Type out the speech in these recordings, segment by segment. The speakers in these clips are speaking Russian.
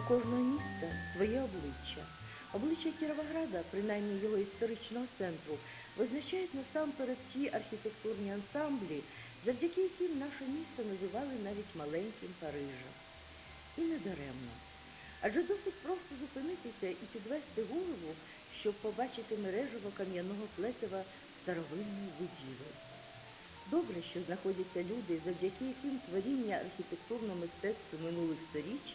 У кожного міста своє обличчя. Обличчя Кіровограда, принаймні його історичного центру, визначають насамперед ті архітектурні ансамблі, завдяки яким наше місто називали навіть маленьким Парижем. І не даремно. Адже досить просто зупинитися і підвести голову, щоб побачити мережево кам'яного плетива старовинної будівель. Добре, що знаходяться люди, завдяки яким творіння архітектурного мистецтва минулих сторіч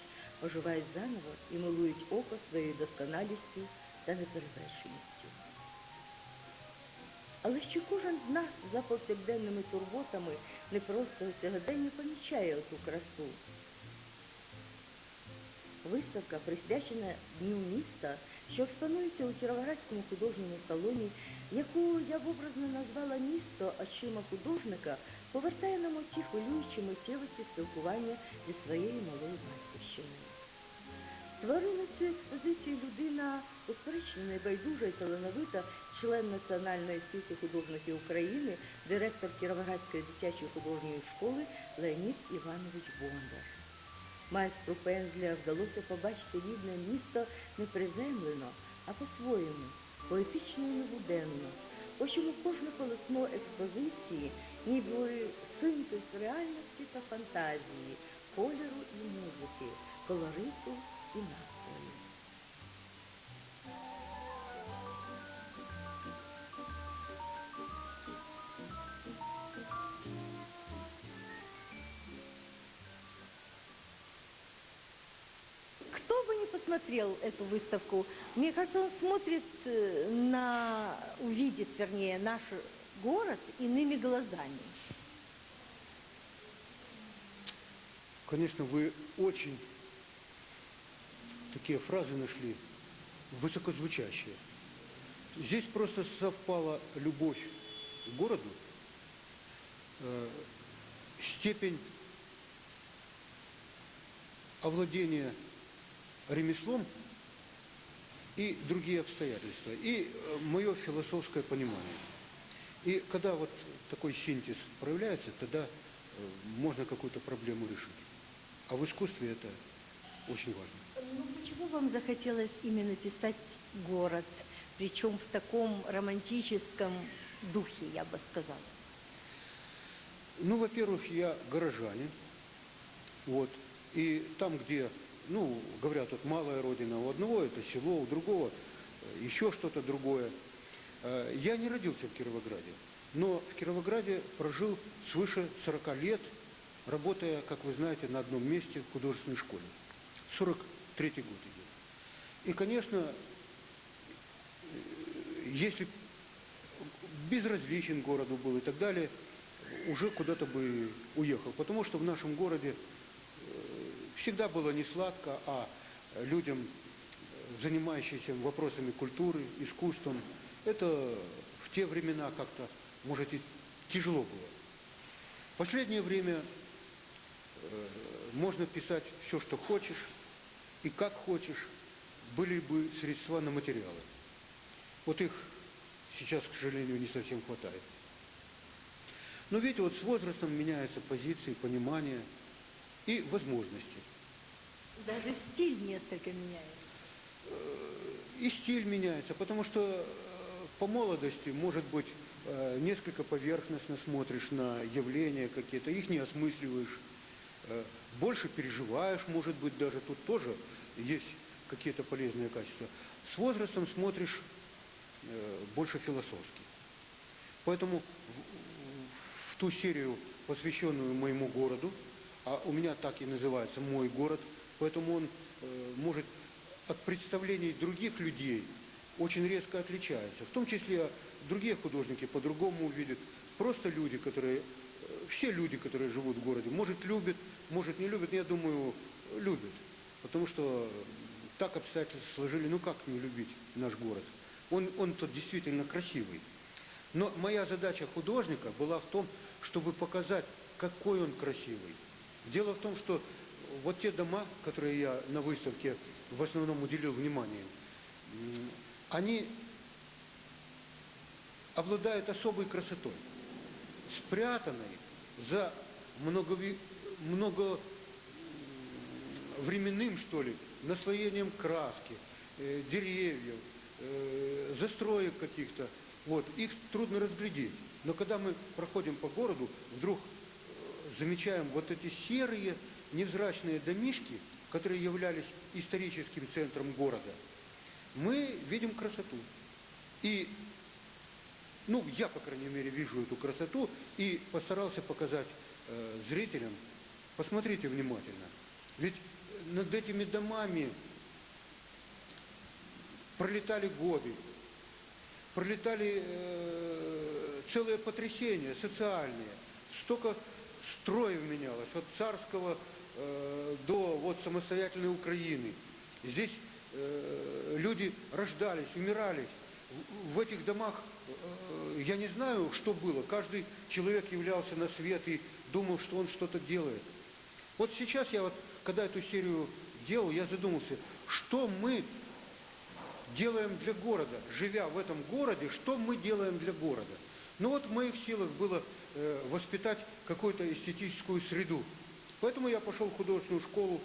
оживають заново і милують око своєю досконалістю та неперевершеністю. Але що кожен з нас за повсякденними турботами непростого сьогодення помічає оту красу. Виставка присвячена Дню міста, що експонується у Кіровоградському художньому салоні, яку я образно назвала місто очима художника, повертає нам оті хвилюючі миттєвості спілкування зі своєю малою батьківщиною. Створила цю експозицію людина, безперечно, небайдужа і талановита, член Національної спілки художників України, директор Кіровоградської дитячої художньої школи Леонід Іванович Бондар. Майстру пензля вдалося побачити рідне місто не приземлено, а по-своєму, поетично і небуденно. Ось чому кожне полотно експозиції ніби синтез реальності та фантазії, кольору і музики, колориту і настрою. Кто бы не посмотрел эту выставку, мне кажется, он смотрит э, на, увидит, вернее, наш город иными глазами. Конечно, вы очень такие фразы нашли, высокозвучащие. Здесь просто совпала любовь к городу, э, степень овладения ремеслом и другие обстоятельства, и мое философское понимание. И когда вот такой синтез проявляется, тогда э, можно какую-то проблему решить. А в искусстве это очень важно. Вам захотелось именно писать город, причем в таком романтическом духе, я бы сказала? Ну, во-первых, я горожанин. Вот. И там, где, ну, говорят, вот малая родина у одного, это село, у другого э, еще что-то другое. Э, Я не родился в Кировограде, но в Кировограде прожил свыше 40 лет, работая, как вы знаете, на одном месте в художественной школе. 43 год. И, конечно, если безразличен городу был и так далее, уже куда-то бы уехал. Потому что в нашем городе э, всегда было не сладко, а людям, занимающимся вопросами культуры, искусством, это в те времена как-то, может, и тяжело было. В последнее время э, можно писать все, что хочешь, и как хочешь, были бы средства на материалы. Вот их сейчас, к сожалению, не совсем хватает. Но видите, вот с возрастом меняются позиции, понимание и возможности. Даже стиль несколько меняется. И стиль меняется, потому что э, по молодости, может быть, э, несколько поверхностно смотришь на явления какие-то, их не осмысливаешь, э, больше переживаешь, может быть, даже тут тоже есть какие-то полезные качества. С возрастом смотришь э, больше философски. Поэтому в, ту серию, посвященную моему городу, а у меня так и называется «Мой город», поэтому он э, может от представлений других людей очень резко отличается. В том числе другие художники по-другому увидят. Просто люди, которые, э, все люди, которые живут в городе, может любят, может не любят, но я думаю, любят. Потому что так обстоятельства сложили, ну как не любить наш город? Он, он тут действительно красивый. Но моя задача художника была в том, чтобы показать, какой он красивый. Дело в том, что вот те дома, которые я на выставке в основном уделил внимание, они обладают особой красотой, спрятанной за многови- много временным, что ли, наслоением краски, э, деревьев, э, застроек каких-то. Вот, их трудно разглядеть. Но когда мы проходим по городу, вдруг э, замечаем вот эти серые невзрачные домишки, которые являлись историческим центром города, мы видим красоту. И, ну, я, по крайней мере, вижу эту красоту и постарался показать э, зрителям, посмотрите внимательно. Ведь над этими домами пролетали годы, пролетали э, целые потрясения социальные, столько строев менялось, от царского э, до вот самостоятельной Украины. Здесь э, люди рождались, умирались. В, этих домах э, я не знаю, что было. Каждый человек являлся на свет и думал, что он что-то делает. Вот сейчас я вот, когда эту серию делал, я задумался, что мы делаем для города, живя в этом городе, что мы делаем для города. Ну вот в моих силах было э, воспитать какую-то эстетическую среду. Поэтому я пошел в художественную школу,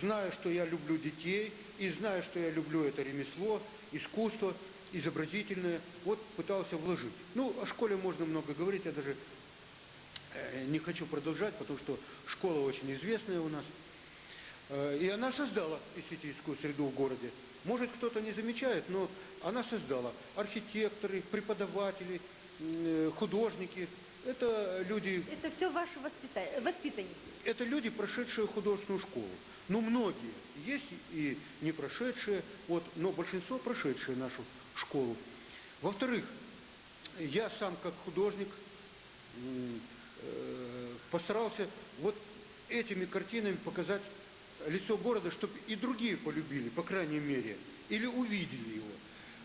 зная, что я люблю детей, и зная, что я люблю это ремесло, искусство, изобразительное, вот пытался вложить. Ну, о школе можно много говорить, я даже э, не хочу продолжать, потому что школа очень известная у нас. Э, И она создала эстетическую среду в городе. Может, кто-то не замечает, но она создала. Архитекторы, преподаватели, э, художники. Это люди, Это все ваши воспита- воспитанники. это люди, прошедшие художественную школу. Ну, многие. Есть и не прошедшие, вот, но большинство прошедшие нашу школу. Во-вторых, я сам как художник э, постарался вот этими картинами показать лицо города, чтобы и другие полюбили, по крайней мере, или увидели его.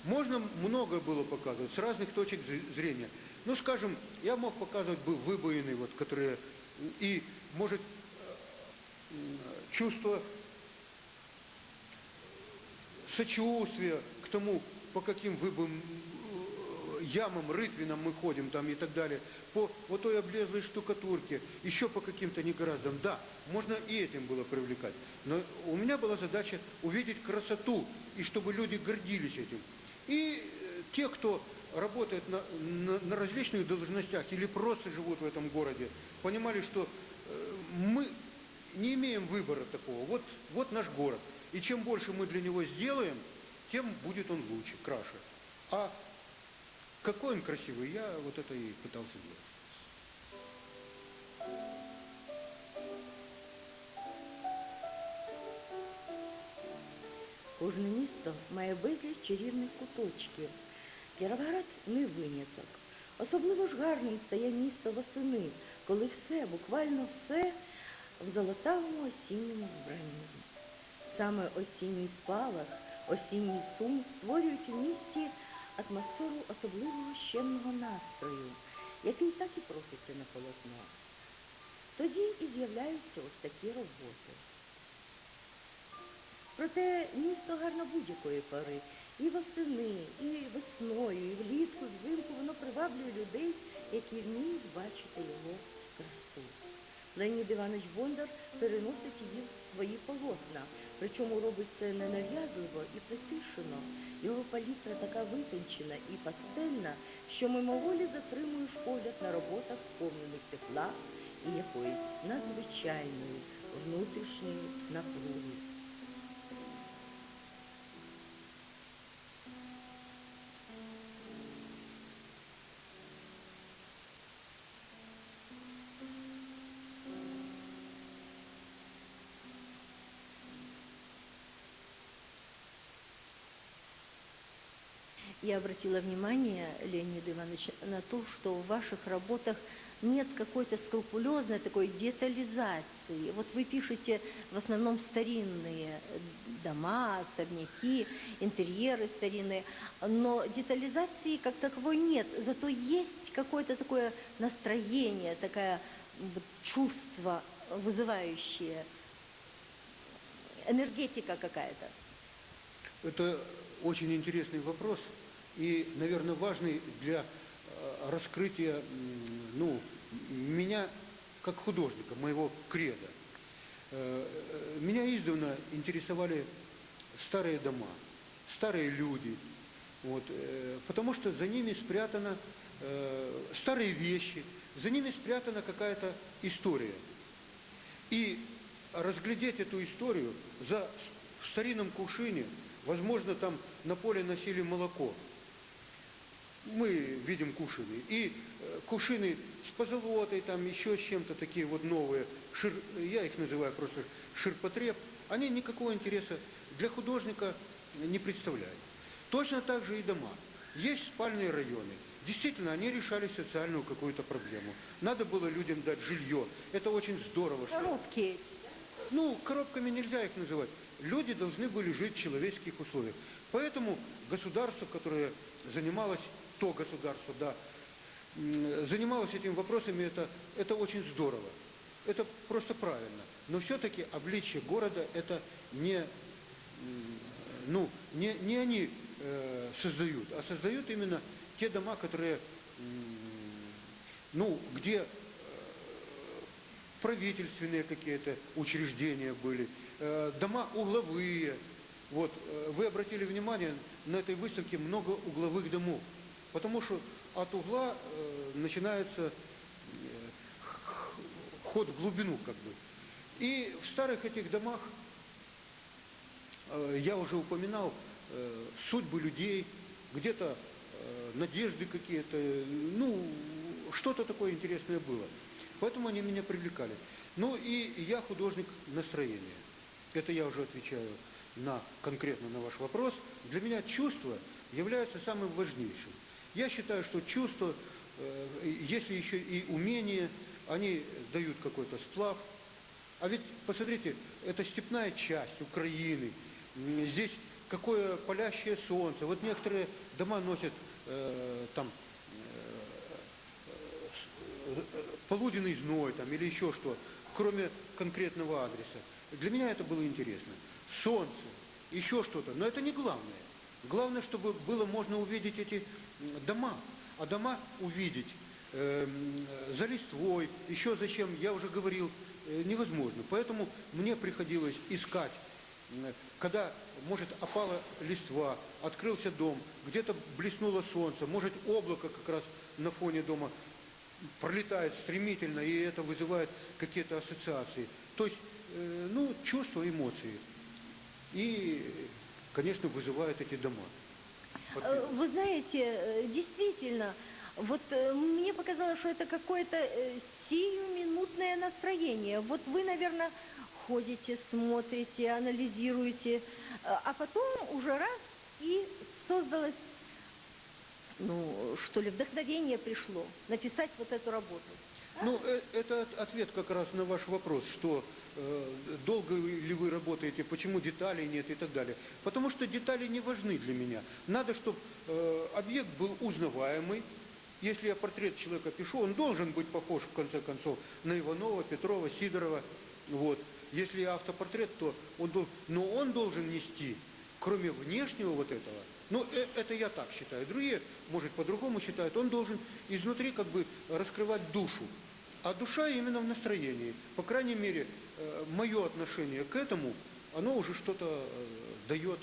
Можно много было показывать с разных точек зр- зрения. Ну, скажем, я мог показывать бы выбоины, вот, которые и, может, э, чувство сочувствия к тому, по каким выбоим, э, ямам, рытвинам мы ходим там и так далее, по вот той облезлой штукатурке, еще по каким-то негораздам. Да, можно и этим было привлекать. Но у меня была задача увидеть красоту, и чтобы люди гордились этим. И э, те, кто работает на, на, на различных должностях или просто живут в этом городе, понимали, что э, мы не имеем выбора такого. Вот, вот наш город. И чем больше мы для него сделаем, тем будет он лучше, краше. А какой он красивый, я вот это и пытался делать. Кожне місто має безліч чарівних куточків. Кіровоград не виняток. Особливо ж гарним стає місто восени, коли все, буквально все в золотавому осінньому вбранні. Саме осінній спалах, осінній сум створюють у місті Атмосферу особливого щемного настрою, який так і проситься на полотно. Тоді і з'являються ось такі роботи. Проте місто гарно будь-якої пори. І восени, і весною, і влітку, і взимку воно приваблює людей, які вміють бачити його. Леонід Іванович Бондар переносить її в свої полотна, причому робить це ненав'язливо і притишено. Його палітра така витончена і пастельна, що мимоволі затримуєш погляд на роботах, сповнених тепла і якоїсь надзвичайної внутрішньої напруги. Я обратила внимание, Леонид Иванович, на то, что в ваших работах нет какой-то скрупулезной такой детализации. Вот вы пишете в основном старинные дома, особняки, интерьеры старинные, но детализации как таковой нет. Зато есть какое-то такое настроение, такое чувство вызывающее, энергетика какая-то. Это очень интересный вопрос и, наверное, важный для э, раскрытия ну, меня как художника, моего креда. э, э, меня издавна интересовали старые дома, старые люди, вот, потому что за ними спрятана старые вещи, за ними спрятана какая-то история. И разглядеть эту историю за в старинном кувшине, возможно, там на поле носили молоко. Мы видим кувшины. И э, кувшины с позолотой, там еще с чем-то такие вот новые, шир, я их называю просто ширпотреб, они никакого интереса для художника не представляют. Точно так же и дома. Есть спальные районы. Действительно, они решали социальную какую-то проблему. Надо было людям дать жилье. Это очень здорово. Что... Коробки. Ну, коробками нельзя их называть. Люди должны были жить в человеческих условиях. Поэтому государство, которое занималось, то государство, да, занималось этими вопросами, это, это очень здорово. Это просто правильно. Но все-таки обличие города это не, ну, не, не они э, создают, а создают именно те дома, которые, ну, где э, правительственные какие-то учреждения были, э, дома угловые. Вот, э, вы обратили внимание, на этой выставке много угловых домов, потому что от угла э, начинается э, ход в глубину как бы. И в старых этих домах, э, я уже упоминал, э, судьбы людей, где-то э, надежды какие-то, ну, что-то такое интересное было. Поэтому они меня привлекали. Ну и я художник настроения. Это я уже отвечаю на, конкретно на ваш вопрос. Для меня чувство является самым важнейшим. Я считаю, что чувство, э, если еще и умение, они дают какой-то сплав. А ведь, посмотрите, это степная часть Украины. Здесь какое палящее солнце. Вот некоторые дома носят э, там э, полуденный зной там, или еще что, кроме конкретного адреса. Для меня это было интересно. Солнце, еще что-то. Но это не главное. Главное, чтобы было можно увидеть эти дома. А дома увидеть э, за листвой, еще зачем, я уже говорил, э, невозможно. Поэтому мне приходилось искать М, когда, может, опала листва, открылся дом, где-то блеснуло солнце, может, облако как раз на фоне дома пролетает стремительно, и это вызывает какие-то ассоциации. То есть, э, ну, чувства, эмоции. И, конечно, вызывают эти дома. Э, Вы знаете, э, действительно, вот э, мне показалось, что это какое-то сиюминутное настроение. Вот вы, наверное, ходите, смотрите, анализируете, а потом уже раз и создалось, ну, что ли, вдохновение пришло написать вот эту работу. Ну, это от- ответ как раз на ваш вопрос, что долго ли вы работаете, почему деталей нет и так далее. Потому что детали не важны для меня. Надо, чтобы объект был узнаваемый. Если я портрет человека пишу, он должен быть похож, в конце концов, на Иванова, Петрова, Сидорова. Вот. Если автопортрет, то он должен, но он должен нести, кроме внешнего вот этого, ну, э- это я так считаю. Другие, может, по-другому считают. Он должен изнутри как бы раскрывать душу. А душа именно в настроении. По крайней мере, мое отношение к этому, оно уже что-то э, дает.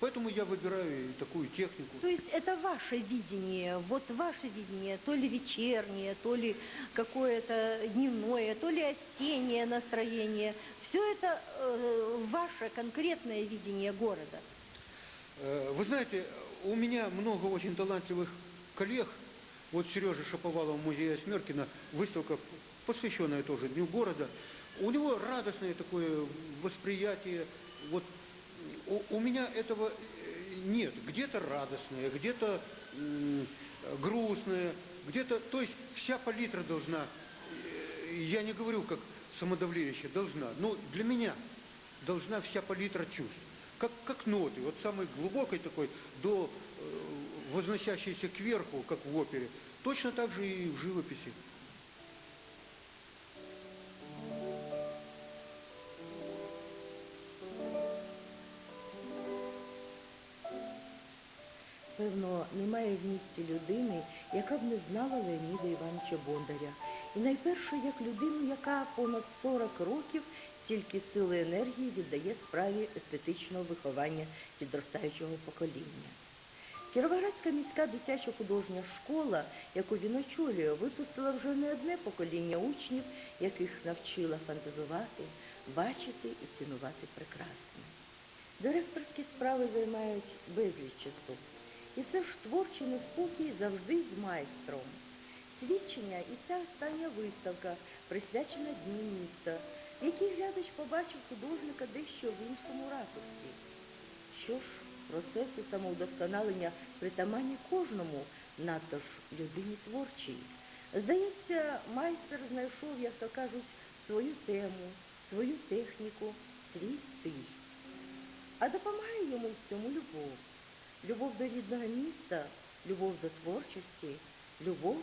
Поэтому я выбираю такую технику. То есть это ваше видение, вот ваше видение, то ли вечернее, то ли какое-то дневное, то ли осеннее настроение. Все это э, ваше конкретное видение города. Э, Вы знаете, у меня много очень талантливых коллег. Вот Сережа Шаповалов музея Смеркина, выставка, посвященная тоже Дню города. У него радостное такое восприятие. Вот у, у меня этого э, нет. Где-то радостное, где-то грустное, где-то... То есть вся палитра должна, э, я не говорю как самодавлеющая, должна. Но для меня должна вся палитра чувств. Как, как ноты, вот самой глубокой такой, до э, возносящейся кверху, как в опере. Точно так же и в живописи. Певно, немає в місті людини, яка б не знала Леоніда Івановича Бондаря. І найперше як людину, яка понад 40 років стільки сили і енергії віддає справі естетичного виховання підростаючого покоління. Кіровоградська міська дитяча художня школа, яку він очолює, випустила вже не одне покоління учнів, яких навчила фантазувати, бачити і цінувати прекрасне. Директорські справи займають безліч часу. І все ж творчий неспокій завжди з майстром. Свідчення і ця остання виставка, присвячена Дню міста, в якій глядач побачив художника дещо в іншому ракурсі. Що ж, процеси самовдосконалення притаманні кожному, надто ж людині творчій. Здається, майстер знайшов, як то кажуть, свою тему, свою техніку, свій стиль. А допомагає йому в цьому любов. Любов до рідного міста, любов до творчості, любов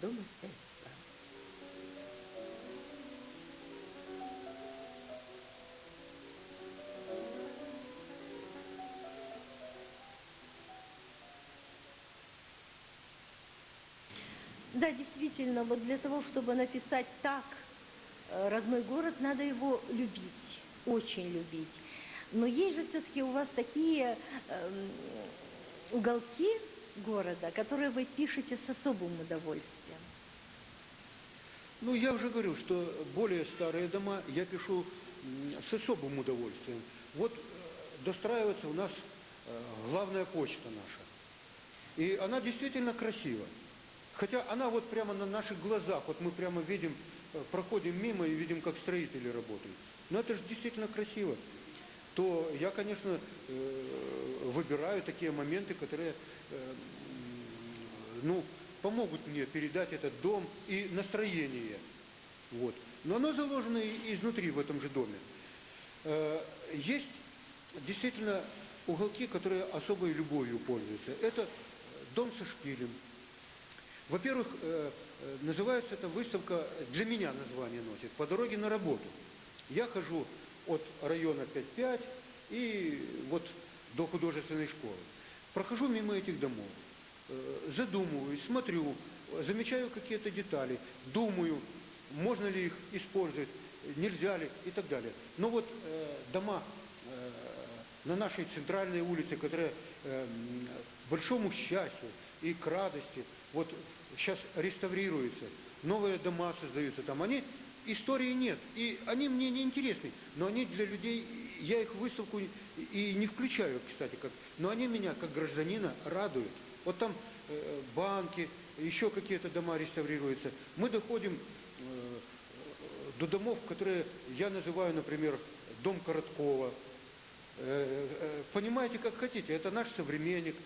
до мистецтва. Да, действительно, вот для того, чтобы написать так э, родной город, надо его любить, очень любить. Но есть же все-таки у вас такие эм, уголки города, которые вы пишете с особым удовольствием. Ну, я уже говорил, что более старые дома я пишу с особым удовольствием. Вот э, достраивается у нас э, главная почта наша. И она действительно красива. Хотя она вот прямо на наших глазах, вот мы прямо видим, э, проходим мимо и видим, как строители работают. Но это же действительно красиво. То я, конечно, э, выбираю такие моменты, которые э, ну, помогут мне передать этот дом и настроение. Вот. Но оно заложено и изнутри в этом же доме. Есть действительно уголки, которые особой любовью пользуются. Это дом со шпилем. Во-первых, э, э, называется эта выставка, для меня название носит, «По дороге на работу». Я хожу от района 5-5 и вот до художественной школы. Прохожу мимо этих домов, э, задумываюсь, смотрю, замечаю какие-то детали, думаю, можно ли их использовать, нельзя ли и так далее. Но вот дома на нашей центральной улице, которая э, м, к большому счастью и к радости, вот сейчас реставрируется, новые дома создаются там, они, истории нет, и они мне не интересны, но они для людей, я их в выставку и- не включаю, кстати, как, но они меня как гражданина радуют. Вот там э, банки, еще какие-то дома реставрируются. Мы доходим э, до домов, которые я называю, например, дом Короткова. Э, э, Понимаете, как хотите, это наш современник, э,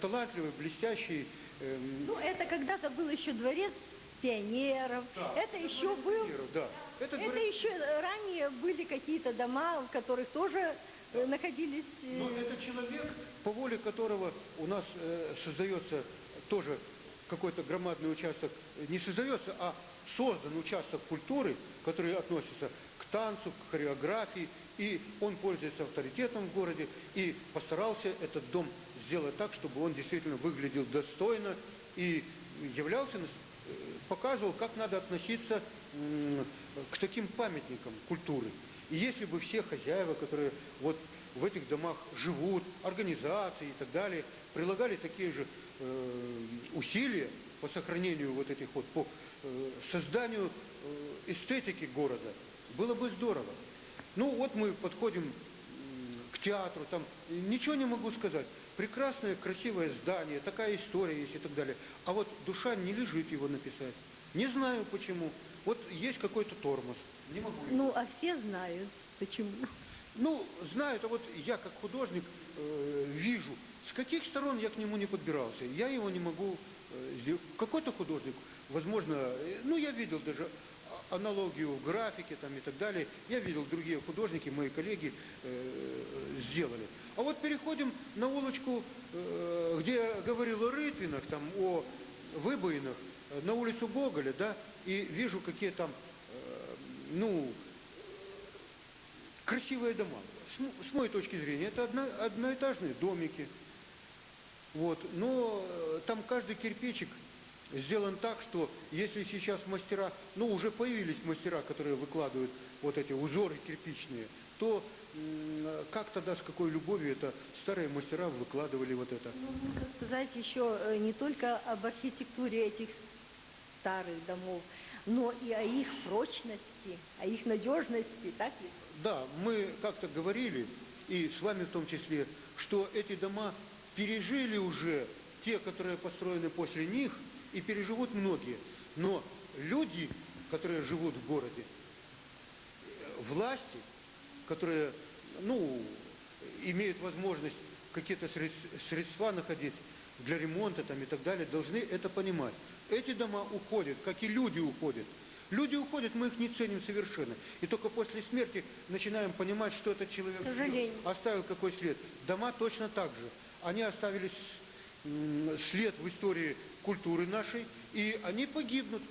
талантливый, блестящий. эм, Ну, это когда-то был еще дворец пионеров, да, это еще был Да. Это, Это дворец- еще ранее были какие-то дома, в которых тоже э, находились... э, Но это человек, по воле которого у нас э, создается тоже какой-то громадный участок, э, не создается, а создан участок культуры, который относится к танцу, к хореографии, и он пользуется авторитетом в городе, и постарался этот дом сделать так, чтобы он действительно выглядел достойно и являлся, э, показывал, как надо относиться к таким памятникам культуры. И если бы все хозяева, которые вот в этих домах живут, организации и так далее, прилагали такие же э, усилия по сохранению вот этих вот, по э, созданию эстетики города, было бы здорово. Ну вот мы подходим к театру, там ничего не могу сказать. Прекрасное, красивое здание, такая история есть и так далее. А вот душа не лежит его написать. Не знаю почему. Вот есть какой-то тормоз. Не могу. Ну, а все знают, почему. ну, знают, а вот я как художник э, вижу, с каких сторон я к нему не подбирался. Я его не могу э, сделать. Какой-то художник, возможно, э, ну, я видел даже а- аналогию в графике там и так далее. Я видел, другие художники, мои коллеги э, сделали. А вот переходим на улочку, э, где говорил Рытвинах, там, о выбоинах, э, на улицу Гоголя, да, и вижу, какие там, э, ну, красивые дома. С, с моей точки зрения, это одно, одноэтажные домики. Вот. Но там каждый кирпичик сделан так, что если сейчас мастера, ну уже появились мастера, которые выкладывают вот эти узоры кирпичные, то м, как тогда, с какой любовью это старые мастера выкладывали вот это. Ну, нужно сказать еще э, не только об архитектуре этих старых домов, но и о их прочности, о их надежности, так ли? Да, мы как-то говорили, и с вами в том числе, что эти дома пережили уже те, которые построены после них, и переживут многие. Но люди, которые живут в городе, э, власти, которые, ну, имеют возможность какие-то средств- средства находить для ремонта там, и так далее, должны это понимать. Эти дома уходят, как и люди уходят. Люди уходят, мы их не ценим совершенно. И только после смерти начинаем понимать, что этот человек оставил какой след. Дома точно так же. Они оставили след в истории культуры нашей, и они погибнут.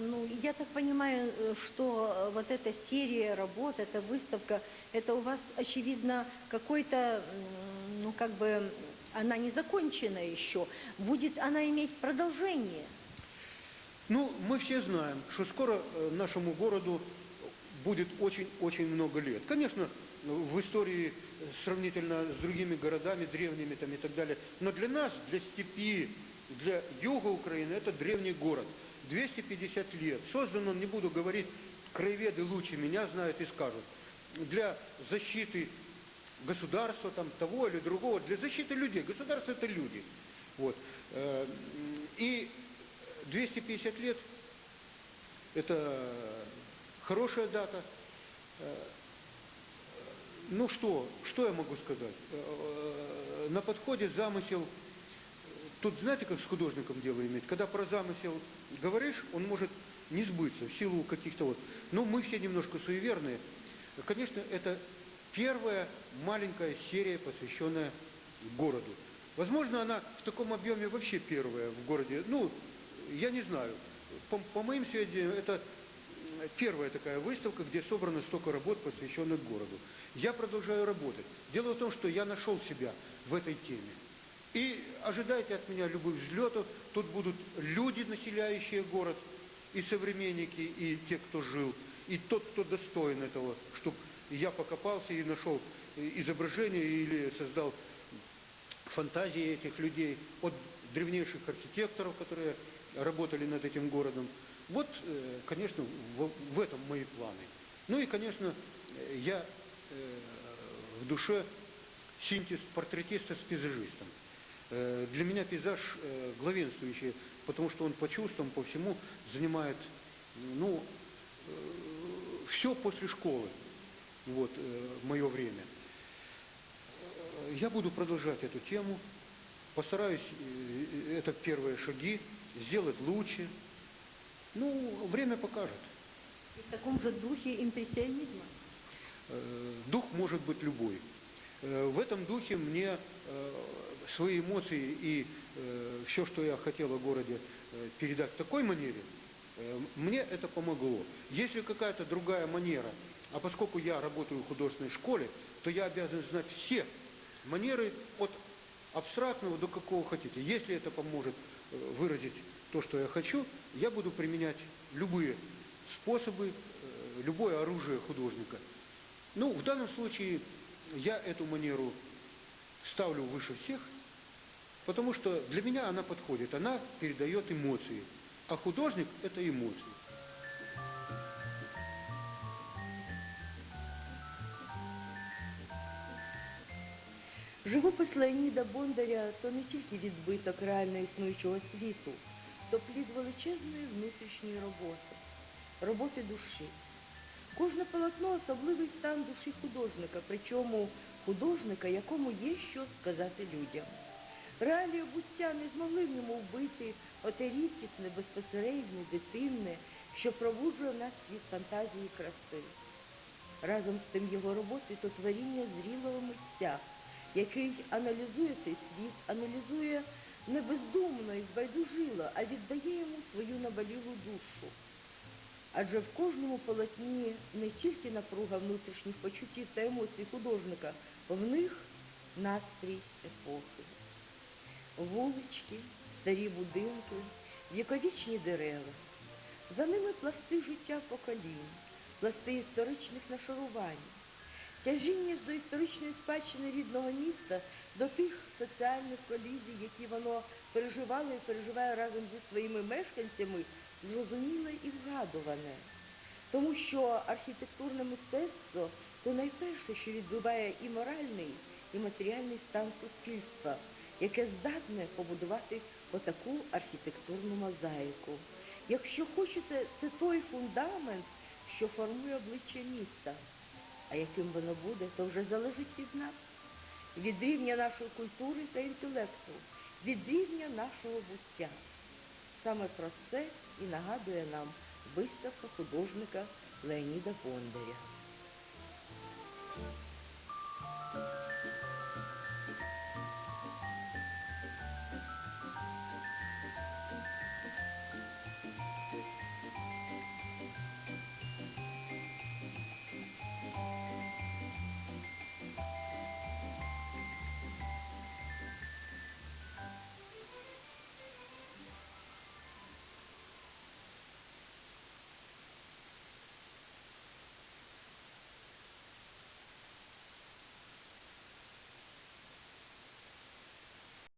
Ну, я так понимаю, э, что э, вот эта серия работ, эта выставка, это у вас, очевидно, какой-то, ну, как бы, она не закончена еще. Будет она иметь продолжение? Ну, мы все знаем, что скоро э, нашему городу будет очень-очень много лет. Конечно, в истории сравнительно с другими городами, древними там и так далее. Но для нас, для степи, для юга Украины, это древний город. 250 лет. Создан он, не буду говорить, краеведы лучше меня знают и скажут. Для защиты государства, там, того или другого, для защиты людей. Государство – это люди. Вот. Э, И 250 лет – это хорошая дата. Э, Ну что, что я могу сказать? Э, На подходе замысел, тут знаете, как с художником дело иметь? Когда про замысел говоришь, он может не сбыться в силу каких-то вот... Ну, мы все немножко суеверные. Конечно, это первая маленькая серия, посвященная городу. Возможно, она в таком объеме вообще первая в городе. Ну, я не знаю. По, по моим сведениям, это первая такая выставка, где собрано столько работ, посвященных городу. Я продолжаю работать. Дело в том, что я нашел себя в этой теме. И ожидайте от меня любых взлетов. Тут будут люди, населяющие город, и современники, и те, кто жил, и тот, кто достоин этого, чтобы я покопался и нашел э, изображение или создал фантазии этих людей, от древнейших архитекторов, которые работали над этим городом. Вот, э, конечно, в, этом мои планы. Ну и, конечно, э, я в душе синтез портретиста с пейзажистом. Э, Для меня пейзаж э, главенствующий, потому что он по чувствам, по всему занимает, ну, все после школы, вот, мое время. Э, Я буду продолжать эту тему, постараюсь, э, это первые шаги, сделать лучше. Ну, время покажет. И в таком же духе импрессионизма? Э, Дух может быть любой. Э, В этом духе мне э, свои эмоции и все, что я хотел о городе э, передать в такой манере, э, мне это помогло. Если какая-то другая манера, а поскольку я работаю в художественной школе, то я обязан знать все манеры от абстрактного до какого хотите. Если это поможет э, выразить то, что я хочу, я буду применять любые способы, э, любое оружие художника. Ну, в данном случае я эту манеру ставлю выше всех, потому что для меня она подходит, она передает эмоции, а художник – это эмоции. Живопис Леоніда Бондаря то не тільки відбиток реально існуючого світу, то плід величезної внутрішньої роботи, роботи душі. Кожне полотно особливий стан душі художника, причому художника, якому є що сказати людям. Реалії буття не змогли в ньому вбити оте рідкісне, безпосереднє, дитинне, що пробуджує нас світ фантазії краси. Разом з тим його роботи то творіння зрілого митця, який аналізує цей світ, аналізує не бездумно і збайдужило, а віддає йому свою наболілу душу. Адже в кожному полотні не тільки напруга внутрішніх почуттів та емоцій художника, в них настрій епохи. Вулички, старі будинки, віковічні дерева. За ними пласти життя поколінь, пласти історичних нашарувань, тяжіння ж до історичної спадщини рідного міста, до тих соціальних колізій, які воно переживало і переживає разом зі своїми мешканцями, зрозуміле і вгадуване. Тому що архітектурне мистецтво то найперше, що відбиває і моральний, і матеріальний стан суспільства, яке здатне побудувати отаку архітектурну мозаїку. Якщо хочете, це той фундамент, що формує обличчя міста. А яким воно буде, то вже залежить від нас, від рівня нашої культури та інтелекту, від рівня нашого буття. Саме про це і нагадує нам виставка художника Леоніда Бондаря.